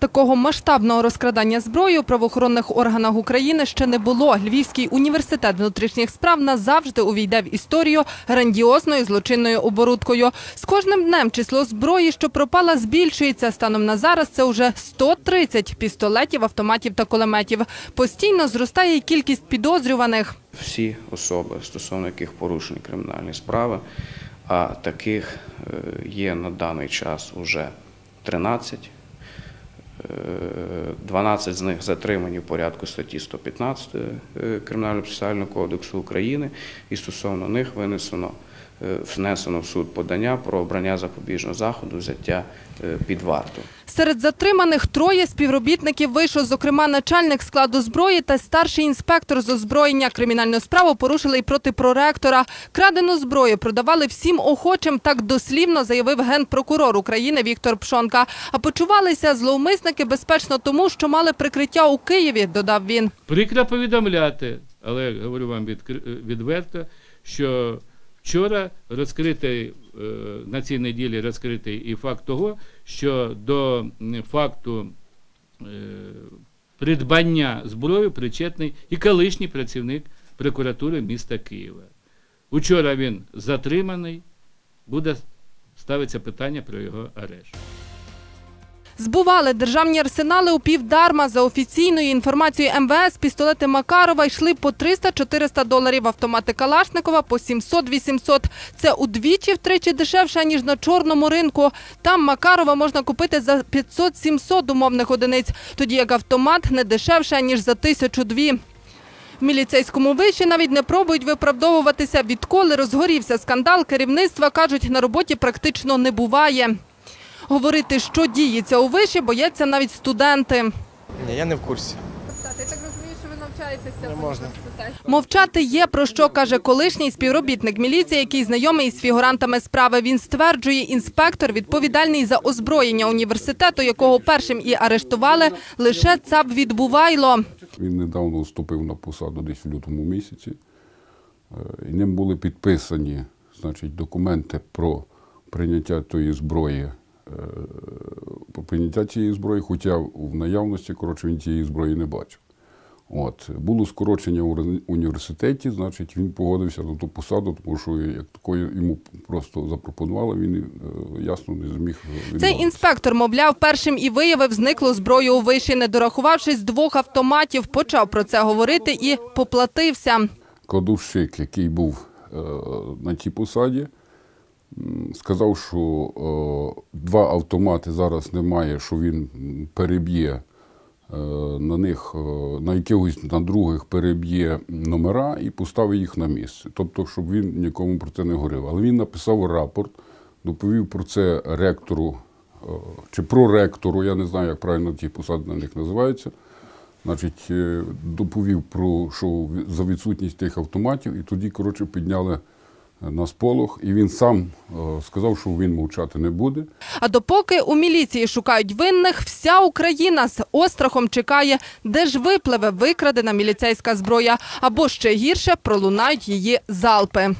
Такого масштабного розкрадання зброї у правоохоронних органах України ще не було. Львівський університет внутрішніх справ назавжди увійде в історію грандіозною злочинною оборудкою. З кожним днем число зброї, що пропала, збільшується. Станом на зараз це вже 130 пістолетів, автоматів та кулеметів. Постійно зростає й кількість підозрюваних. всі особи, стосовно яких порушені кримінальні справи, а таких е, є на даний час уже 13. Е, 12 з них затримані в порядку статті 115 е, Кримінального процесуального кодексу України, і стосовно них винесено е, внесено в суд подання про обрання запобіжного заходу взяття е, під варту. Серед затриманих троє співробітників вийшов, зокрема, начальник складу зброї та старший інспектор з озброєння. Кримінальну справу порушили й проти проректора. Крадену зброю продавали всім охочим, так дослівно заявив генпрокурор України Віктор Пшонка. А почувалися зловмисники безпечно тому, що мали прикриття у Києві, додав він. Прикро повідомляти, але говорю вам відверто, що вчора розкритий е, на цій неділі розкритий і факт того, що до факту е, придбання зброї причетний і колишній працівник прокуратури міста Києва. Учора він затриманий, буде ставиться питання про його арешт. Збували державні арсенали у півдарма. За офіційною інформацією МВС, пістолети Макарова йшли по 300-400 доларів, автомати Калашникова по 700-800. Це удвічі втричі дешевше, ніж на чорному ринку. Там Макарова можна купити за 500-700 умовних одиниць, тоді як автомат не дешевше, ніж за тисячу-дві. В міліцейському виші навіть не пробують виправдовуватися. Відколи розгорівся скандал, керівництва, кажуть, на роботі практично не буває. Говорити, що діється у виші, бояться навіть студенти. Ні, я не в курсі. Я так розумію, що ви навчаєтеся. Мовчати є про що каже колишній співробітник міліції, який знайомий із фігурантами справи. Він стверджує, інспектор відповідальний за озброєння університету, якого першим і арештували, лише ЦАП відбувайло. Він недавно вступив на посаду десь в лютому місяці. Е, І ним були підписані значить, документи про прийняття тої зброї, прийняття цієї зброї, хоча в наявності коротше, він цієї зброї не бачив. От. Було скорочення в університеті, значить, він погодився на ту посаду, тому що як такої йому просто запропонували, він е, ясно не зміг Цей інспектор, мовляв, першим і виявив зниклу зброю у виші, не дорахувавшись двох автоматів, почав про це говорити і поплатився. кладовщик, який був е, на тій посаді, сказав, що е, два автомати зараз немає, що він переб'є е, на них, е, на якихось на других переб'є номера і поставить їх на місце. Тобто, щоб він нікому про це не говорив. Але він написав рапорт, доповів про це ректору чи проректору, я не знаю, як правильно ті посади на них називаються. Значить, доповів про що за відсутність тих автоматів, і тоді, коротше, підняли на сполох, і він сам е, сказав, що він мовчати не буде. А допоки у міліції шукають винних, вся Україна з острахом чекає, де ж випливе викрадена міліцейська зброя, або ще гірше пролунають її залпи.